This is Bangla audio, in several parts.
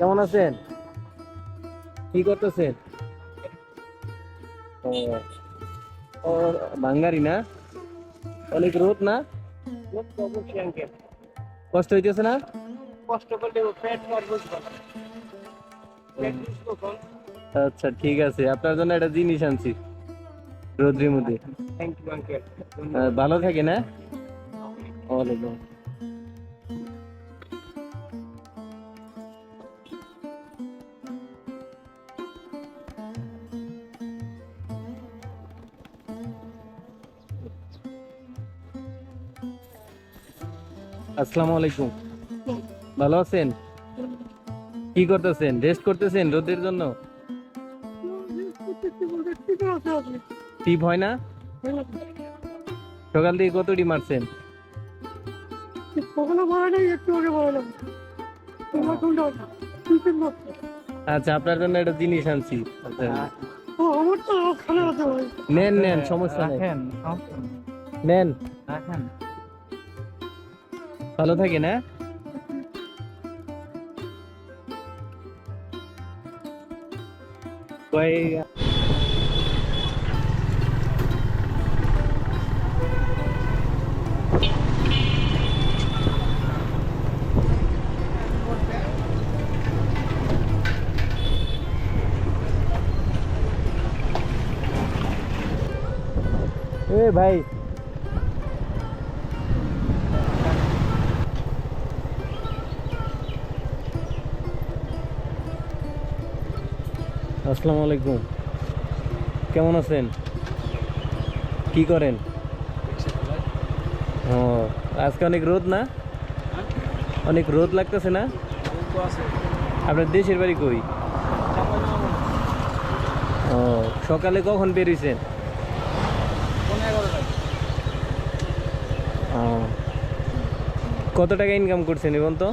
কেমন আছেন? কি করতেছেন? ও বাঙ্গারি না? অনেক রোদ না? কষ্ট হইতেছে না? কষ্ট করলে পেট আচ্ছা ঠিক আছে। আপনার জন্য একটা জিনিস আনছি। রোদ্রের মধ্যে। ভালো থাকে না? ওয়ালাইকুম। আসসালামু আলাইকুম। ভালো আছেন? কি করতেছেন? রেস্ট করতেছেন রোদের জন্য? টিপ হয় না? সকাল থেকে কতটি মারছেন? আচ্ছা আপনার জন্য একটা জিনিস আনছি। আচ্ছা, নেন নেন সমস্যা নেই। নেন। রাখেন ভালো থাকে না কয় এ ভাই আসসালামু আলাইকুম। কেমন আছেন? কি করেন? ও আজকে অনেক রোদ না? অনেক রোদ লাগতেছে না? আপনার দেশের বাড়ি কই? ও সকালে কখন বেরিয়েছেন? কত টাকা ইনকাম করছেন এখন তো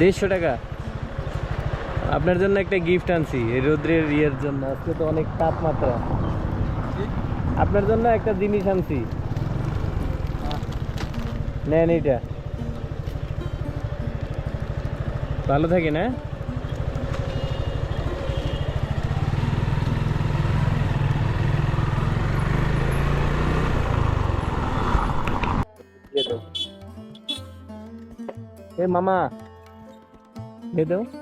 দেড়শো টাকা? আপনার জন্য একটা গিফট আনছি, এই রৌদ্রের ইয়ের জন্য। আজকে তো অনেক তাপমাত্রা। আপনার জন্য একটা জিনিস আনছি। নেন এটা। ভালো থাকে না এ মামা, দিয়ে দাও।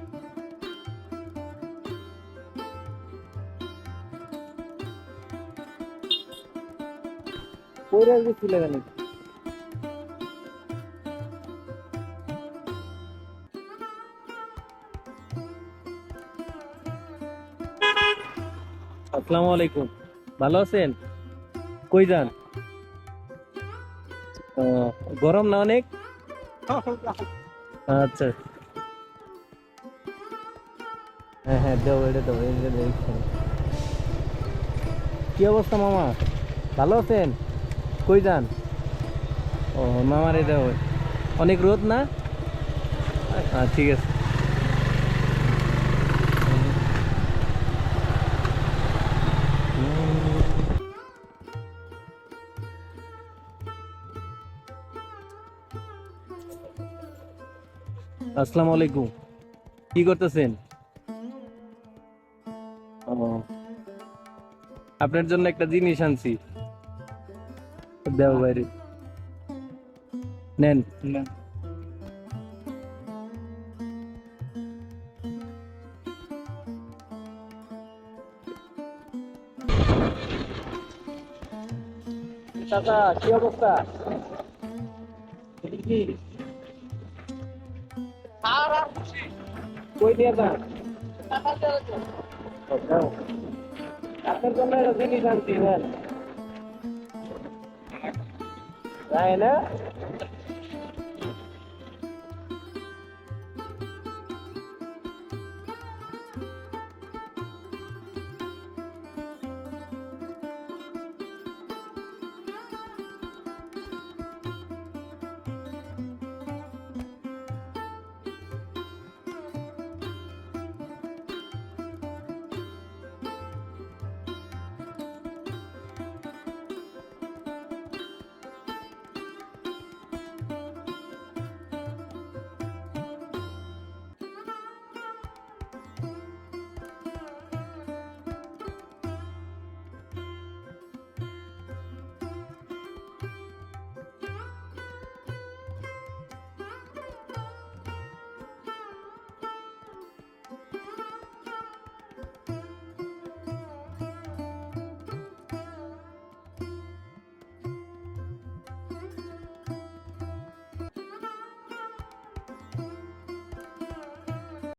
পরে গেছিল কেন আসসালামু আলাইকুম। ভালো আছেন? কই যান? গরম না অনেক? আচ্ছা। হ্যাঁ হ্যাঁ দেও এটা দেবো, এটা দেও কি অবস্থা, মামা? ভালো আছেন? কই যান? ও, মামার এটা। অনেক রোদ না? হ্যাঁ ঠিক আছে। আসসালামু আলাইকুম। কি করতেছেন? আপনার জন্য একটা জিনিস আনছি। দেও বাইরে নেন চাচা কি অবস্থা কি আর আর খুশি কই নিয়ে যান টাকা দেওয়া ও, দাও। আপনার জন্য একটা জিনিস আনছি নেন তাই না